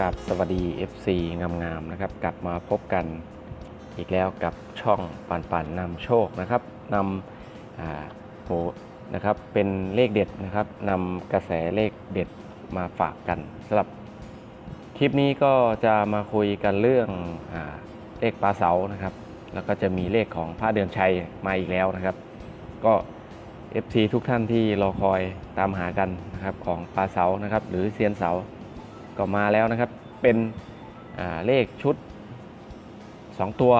กับสวัสดี FC งามๆนะครับ กลับมาพบกันอีกแล้วกับช่องปันปันนำโชคนะครับนำโหนะครับเป็นเลขเด็ดนะครับนำกระแสเลขเด็ดมาฝากกันสำหรับคลิปนี้ก็จะมาคุยกันเรื่องอเลขปลาเสานะครับ แล้วก็จะมีเลขของพระเดือนชัยมาอีกแล้วนะครับ ก็ FC ทุกท่านที่รอคอยตามหากันนะครับของปลาเสานะครับ หรือเซียนเสา ก็มาแล้วนะครับ เป็นเลขชุด 2 ตัว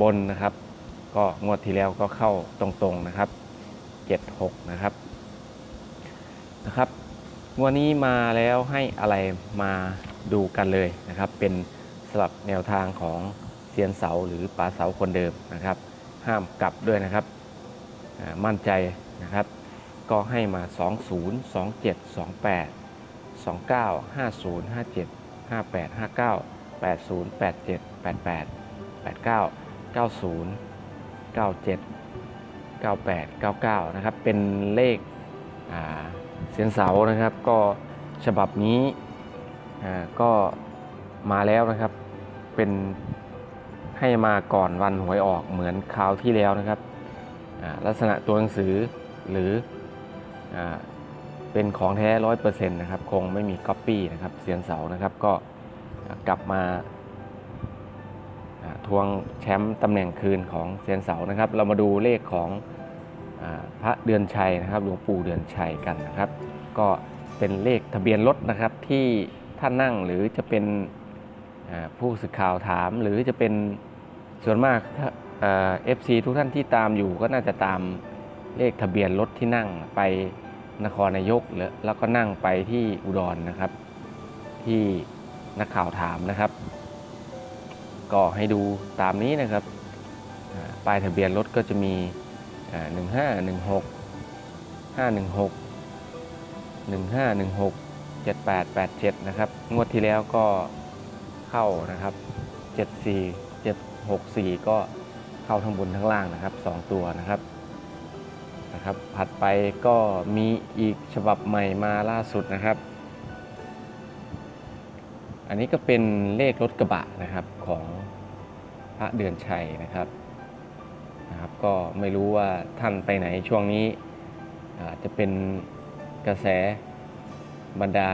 บนนะครับ ก็งวดที่แล้วก็เข้าตรงๆนะครับ 76 นะครับนะครับงวดนี้มาแล้วให้อะไรมาดูกันเลยนะครับ เป็นสลับแนวทางของเซียนเสาหรือปลาเสาคนเดิมนะครับ ห้ามกลับด้วยนะครับมั่นใจนะครับ ก็ให้มา 20 27 28 29 50 57 58 59 80 87 88 89 90 97 98 99 นะครับ เป็นเลขเสียนเสานะครับ ก็ฉบับนี้ก็มาแล้วนะครับ เป็นให้มาก่อนวันหวยออกเหมือนคราวที่แล้วนะครับ ลักษณะตัวหนังสือหรืออ เป็นของแท้ร้อยเปอร์เซ็นต์นะครับ คงไม่มีก๊อปปี้นะครับเซียนเสานะครับก็กลับมาทวงแชมป์ตำแหน่งคืนของเซียนเสานะครับ เรามาดูเลขของอพระเดือนชัยนะครับ หลวงปู่เดือนชัยกันนะครับ ก็เป็นเลขทะเบียนรถนะครับที่ท่านนั่งหรือจะเป็นผู้สื่อข่าวถาม หรือจะเป็นส่วนมากเอฟซีทุกท่านที่ตามอยู่ก็น่าจะตามเลขทะเบียนรถที่นั่งไป นครนายกแล้วแล้วก็นั่งไปที่อุดรนะครับ ที่นักข่าวถามนะครับ ก็ให้ดูตามนี้นะครับป้ายทะเบียนรถก็จะมีหนึ่งห้าหนึ่งหกห้าหนึ่งหกหนึ่งห้าหนึ่งหกเจ็ดแปดแปดเจ็ดนะครับ งวดที่แล้วก็เข้านะครับเจ็ดสี่เจ็ดหกสี่ก็เข้าทั้งบนทั้งล่างนะครับสองตัวนะครับ นะครับถัดไปก็มีอีกฉบับใหม่มาล่าสุดนะครับ อันนี้ก็เป็นเลขรถกระบะนะครับของพระเดือนชัยนะครับนะครับ ก็ไม่รู้ว่าท่านไปไหนช่วงนี้อาจจะเป็นกระแสบรรดา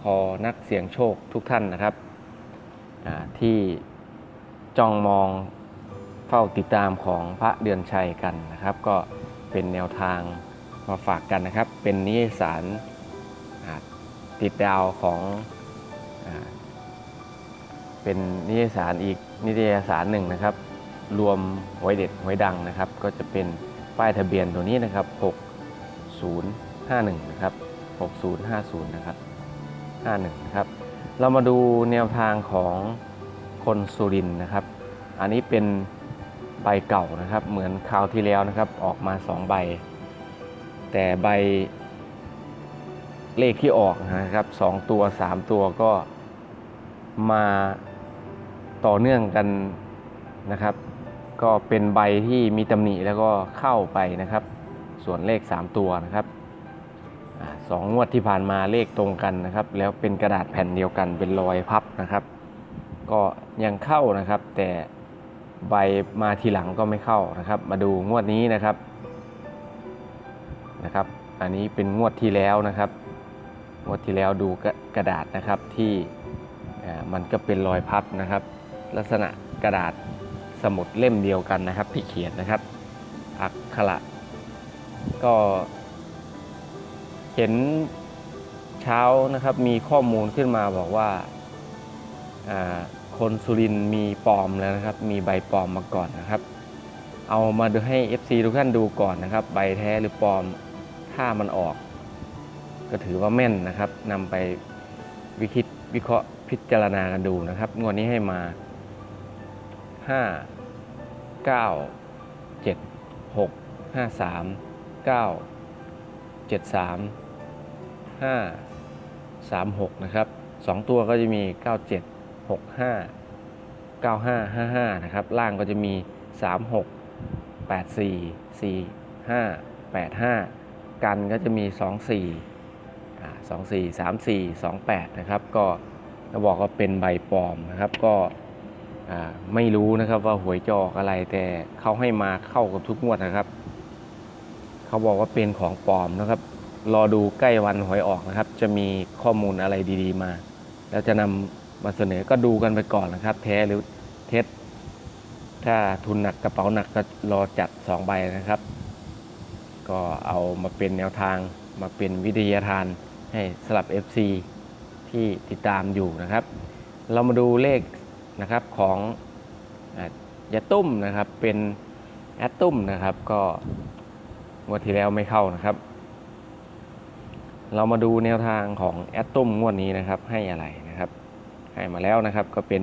คอนักเสี่ยงโชคทุกท่านนะครับที่จ้องมองเฝ้าติดตามของพระเดือนชัยกันนะครับ ก็ เป็นแนวทางมาฝากกันนะครับ เป็นนิยสารติดดาวของอเป็นนิยสารอีกนิตยสารหนึ่งนะครับ รวมหวยเด็ดหวยดังนะครับ ก็จะเป็นป้ายทะเบียนตัวนี้นะครับ 6051 นะครับ 6050 นะครับ 51 นะครับ เรามาดูแนวทางของคนสุรินทร์นะครับ อันนี้เป็น ใบเก่านะครับ เหมือนคราวที่แล้วนะครับ ออกมา 2 ใบ แต่ใบเลขที่ออกนะครับ 2 ตัว 3 ตัวก็มาต่อเนื่องกันนะครับ ก็เป็นใบที่มีตำหนิแล้วก็เข้าไปนะครับ ส่วนเลข 3 ตัวนะครับสองงวดที่ผ่านมาเลขตรงกันนะครับ แล้วเป็นกระดาษแผ่นเดียวกันเป็นรอยพับนะครับ ก็ยังเข้านะครับแต่ ใบมาทีหลังก็ไม่เข้านะครับ มาดูงวดนี้นะครับนะครับ อันนี้เป็นงวดที่แล้วนะครับ งวดที่แล้วดูกระกระดาษนะครับที่มันก็เป็นรอยพับนะครับ ลักษณะกระดาษสมุดเล่มเดียวกันนะครับที่เขียนนะครับ อักขระก็เห็นเช้านะครับมีข้อมูลขึ้นมาบอกว่าอ่า คนสุรินมีปลอมแล้วนะครับ มีใบปลอมมาก่อนนะครับ เอามาดูให้ FC ทุกท่านดูก่อนนะครับ ใบแท้หรือปลอมถ้ามันออก ก็ถือว่าแม่นนะครับนำไปวิคิดวิเคราะห์พิจารณากันดูนะครับ งวดนี้ให้มา 5 9 7 6 5 3 9 7 3 5 3 6 นะครับ 2 ตัวก็จะมี 97 65 95 55 นะครับ ล่างก็จะมี 36 84 45 85 กันก็จะมี 24อ่า24 34 28 นะครับ ก็เขาบอกว่าเป็นใบปลอมนะครับ ก็ไม่รู้นะครับว่าหวยจะออกอะไรแต่เขาให้มาเข้ากับทุกงวดนะครับเขาบอกว่าเป็นของปลอมนะครับ รอดูใกล้วันหวยออกนะครับ จะมีข้อมูลอะไรดี ๆ มา แล้วจะนำ มาเสนอก็ดูกันไปก่อนนะครับ แท้หรือเท็จถ้าทุนหนักกระเป๋าหนักก็รอจัด2ใบนะครับ ก็เอามาเป็นแนวทางมาเป็นวิทยาทานให้สลับ FC ที่ติดตามอยู่นะครับ เรามาดูเลขนะครับของอยาตุ้มนะครับเป็นแอดตุ้มนะครับ ก็งวดที่แล้วไม่เข้านะครับ เรามาดูแนวทางของแอดตุ้มงวดนี้นะครับให้อะไร ให้มาแล้วนะครับก็เป็น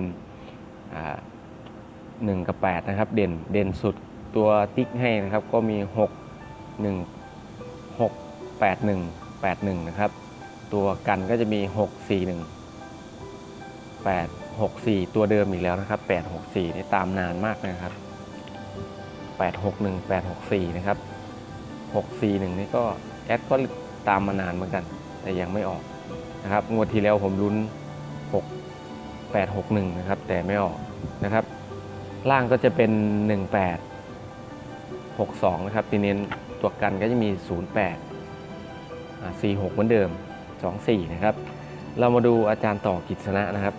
หนึ่งกับแปดนะครับเด่นเด่นสุดตัวติ๊กให้นะครับก็มีหกหนึ่งหกแปดหนึ่งแปดหนึ่งนะครับตัวกันก็จะมีหกสี่หนึ่งแปดหกสี่ตัวเดิมอีกแล้วนะครับแปดหกสี่นี่ตามนานมากนะครับแปดหกหนึ่งแปดหกสี่นะครับหกสี่หนึ่งนี่ก็แอดก็ตามมานานเหมือนกัน แต่ยังไม่ออกนะครับงวดที่แล้วผมลุ้นห กแปดหกหนึ่งนะครับ แต่ไม่ออกนะครับ ล่างก็จะเป็น 18 62 นะครับทีนี้ตัวกันก็จะมี 08อ่า46 เหมือนเดิม 24 นะครับ เรามาดูอาจารย์ต่อกิจสนะนะครับ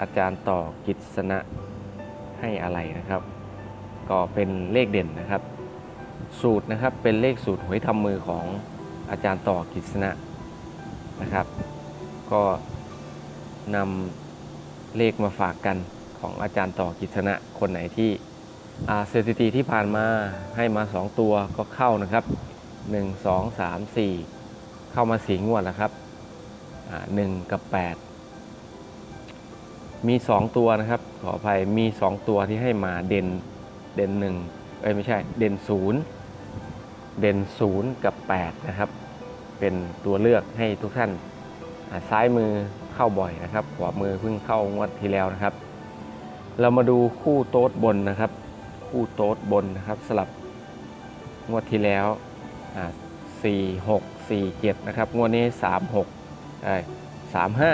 อาจารย์ต่อกิจสนะให้อะไรนะครับ ก็เป็นเลขเด่นนะครับ สูตรนะครับเป็นเลขสูตรหวยทำมือของอาจารย์ต่อกิจสนะนะครับ ก็นำ เลขมาฝากกันของอาจารย์ต่อกิจสนะคนไหนที่อ่าสถิติที่ผ่านมาให้มา 2 ตัวก็เข้านะครับ 1 2 3 4 เข้ามาสีงวดแล้วครับอ่า1กับ 8 มี 2 ตัวนะครับ ขออภัยมี 2 ตัวที่ให้มาเด่นเด่น1เอ้ยไม่ใช่เด่น0เด่น0กับ 8 นะครับ เป็นตัวเลือกให้ทุกท่านซ้ายมือ เข้าบ่อยนะครับ ขวามือเพิ่งเข้างวดที่แล้วนะครับ เรามาดูคู่โต๊ดบนนะครับ คู่โต๊ดบนนะครับสลับงวดที่แล้วอ่าสี่หกสี่เจ็ดนะครับงวดนี้สามหกสามห้า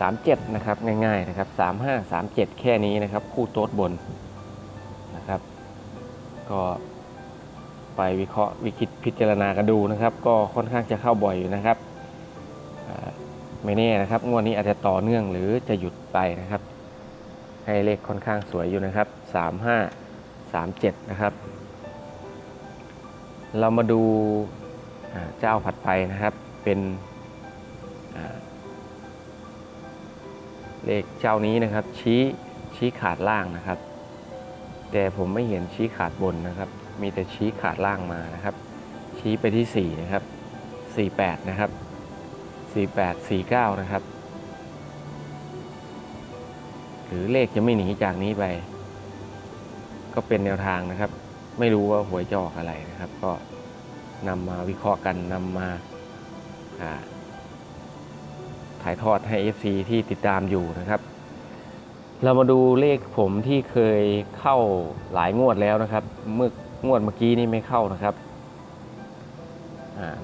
สามเจ็ดนะครับง่ายๆนะครับสามห้าสามเจ็ดแค่นี้นะครับ คู่โต๊ดบนนะครับ ก็ไปวิเคราะห์วิคิดพิจารณากันดูนะครับ ก็ค่อนข้างจะเข้าบ่อยอยู่นะครับ ไม่แน่นะครับ งวดนี้อาจจะต่อเนื่องหรือจะหยุดไปนะครับ ให้เลขค่อนข้างสวยอยู่นะครับ 35 37 นะครับ เรามาดูเจ้าผัดไฟนะครับ เป็นเลขเจ้านี้นะครับ ชี้ชี้ขาดล่างนะครับ แต่ผมไม่เห็นชี้ขาดบนนะครับ มีแต่ชี้ขาดล่างมานะครับ ชี้ไปที่ 4 นะครับ 48 นะครับ 48 49 นะครับ หรือเลขจะไม่หนีจากนี้ไป ก็เป็นแนวทางนะครับ ไม่รู้ว่าหวยจะออกอะไรนะครับ ก็นำมาวิเคราะห์กันนำมาถ่ายทอดให้ FC ที่ติดตามอยู่นะครับ เรามาดูเลขผมที่เคยเข้าหลายงวดแล้วนะครับ เมื่องวดเมื่อกี้นี่ไม่เข้านะครับ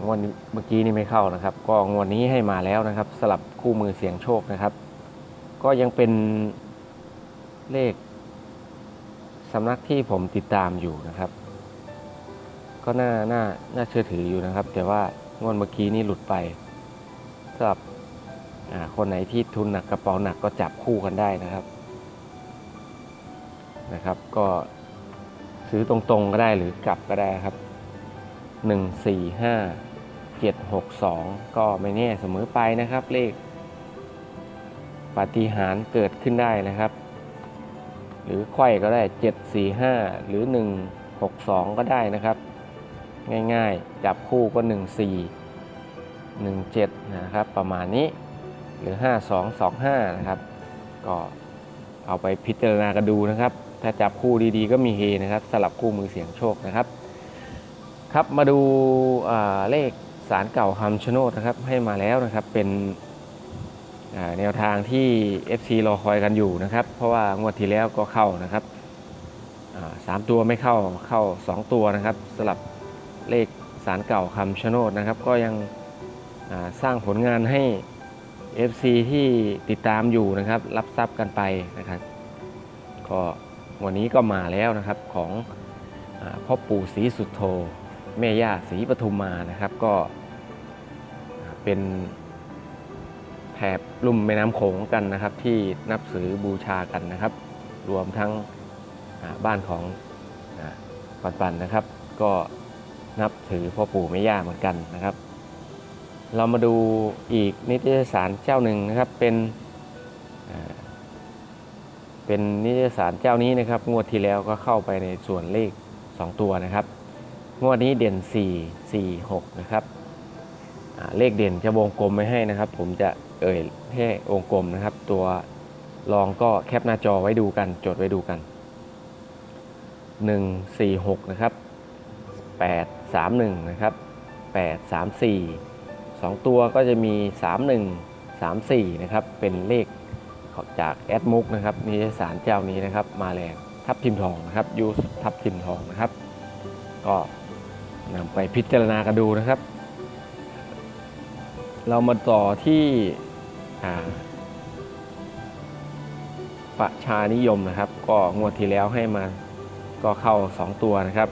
งวดเมื่อกี้นี่ไม่เข้านะครับ ก็งวดนี้ให้มาแล้วนะครับ สลับคู่มือเสียงโชคนะครับ ก็ยังเป็นเลขสำนักที่ผมติดตามอยู่นะครับ ก็น่าน่าน่าเชื่อถืออยู่นะครับ แต่ว่างวดเมื่อกี้นี่หลุดไปสำหรับคนไหนที่ทุนหนักกระเป๋าหนักก็จับคู่กันได้นะครับนะครับ ก็ซื้อตรงๆก็ได้หรือกลับก็ได้ครับ หนึ่งสี่ห้าเจ็ดหกสองก็ไม่แน่เสมอไปนะครับเลขปาฏิหาริย์เกิดขึ้นได้นะครับ หรือไขว้ก็ได้ 7 4 5 หรือ 1 6 2 ก็ได้นะครับ ง่ายๆ จับคู่ก็ 1 4 1 7 นะครับ ประมาณนี้หรือ 5 2 2 5 นะครับ ก็เอาไปพิจารณากันดูนะครับ ถ้าจับคู่ดีๆ ก็มีเฮนะครับสลับคู่มือเสียงโชคนะครับ ครับมาดูาเลขสารเก่าคำชโนดนะครับให้มาแล้วนะครับเป็นแนวทางที่ FC รอคอยกันอยู่นะครับ เพราะว่างวดที่แล้วก็เข้านะครับสามตัวไม่เข้าเข้า 2 ตัวนะครับสลับเลขสารเก่าคำชโนดนะครับ ก็ยังสร้างผลงานให้ FC ที่ติดตามอยู่นะครับ รับทรัพย์กันไปนะครับ ก็วันนี้ก็มาแล้วนะครับของอพ่อปู่ศรีสุโธ แม่ย่าศรีปทุมมานะครับ ก็เป็นแถบลุ่มแม่น้ำโขงกันนะครับ ที่นับถือบูชากันนะครับ รวมทั้งบ้านของปันปันนะครับ ก็นับถือพ่อปู่แม่ย่าเหมือนกันนะครับ เรามาดูอีกนิตยสารเจ้าหนึ่งนะครับเป็นเป็นนิตยสารเจ้านี้นะครับ งวดที่แล้วก็เข้าไปในส่วนเลข 2 ตัวนะครับ งวดนี้เด่น 4 4 6 นะครับเลขเด่นจะวงกลมไม่ให้นะครับ ผมจะเอ่ยแค่วงกลมนะครับ ตัวรองก็แคปหน้าจอไว้ดูกัน จดไว้ดูกัน 1 4 6 นะครับ 8 3 1 นะครับ 8 3 4สองตัวก็จะมี 31 34 นะครับ เป็นเลขจากแอดมุกนะครับนิยสารเจ้านี้นะครับ มาแรงทับทิมทองนะครับยูทับทิมทองนะครับ ก็ นำไปพิจารณากันดูนะครับ เรามาต่อที่ประชานิยมนะครับ ก็งวดที่แล้วให้มาก็เข้า 2 ตัวนะครับ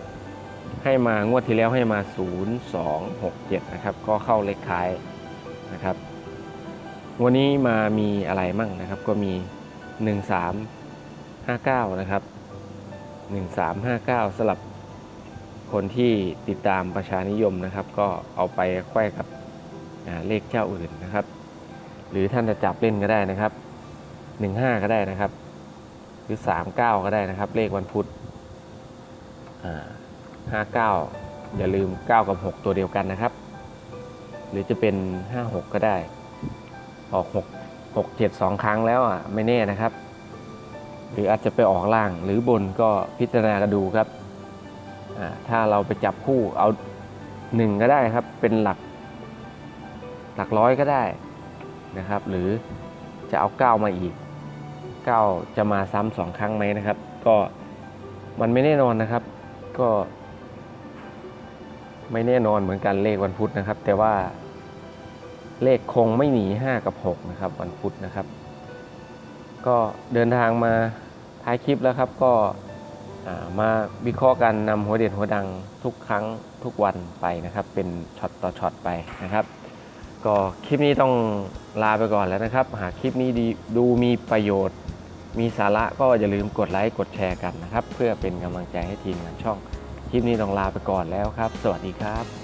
ให้มางวดที่แล้วให้มา 0 2 6 7 นะครับ ก็เข้าเลขท้ายนะครับ วันนี้มามีอะไรมั่งนะครับ ก็มี 1 3 5 9 นะครับ 1 3 5 9 สลับ คนที่ติดตามประชานิยมนะครับ ก็เอาไปแขว้กับเลขเจ้าอื่นนะครับ หรือท่านจะจับเล่นก็ได้นะครับ 15 ก็ได้นะครับ หรือ 39 ก็ได้นะครับ เลขวันพุธอ่า59 อย่าลืม 9 กับ 6 ตัวเดียวกันนะครับ หรือจะเป็น 56 ก็ได้ ออก 6 6 7 2 ครั้งแล้วอะไม่แน่นะครับ หรืออาจจะไปออกล่างหรือบนก็พิจารณากันดูครับ ถ้าเราไปจับคู่เอา1ก็ได้ครับ เป็นหลักหลักร้อยก็ได้นะครับ หรือจะเอา 9 มาอีก 9 จะมาซ้ำสองครั้งไหมนะครับ ก็มันไม่แน่นอนนะครับ ก็ ไม่แน่นอนเหมือนกันเลขวันพุธนะครับ แต่ว่าเลขคงไม่หนี 5 กับ 6 นะครับ วันพุธนะครับ ก็เดินทางมาท้ายคลิปแล้วครับก็ มาวิเคราะห์กันนำหัวเด่นหัวดังทุกครั้งทุกวันไปนะครับ เป็นช็อตต่อช็อตไปนะครับ ก็คลิปนี้ต้องลาไปก่อนแล้วนะครับ หากคลิปนี้ดีดูมีประโยชน์ มีสาระก็อย่าลืมกดไลค์กดแชร์กันนะครับ เพื่อเป็นกำลังใจให้ทีมงานช่อง คลิปนี้ต้องลาไปก่อนแล้วครับ สวัสดีครับ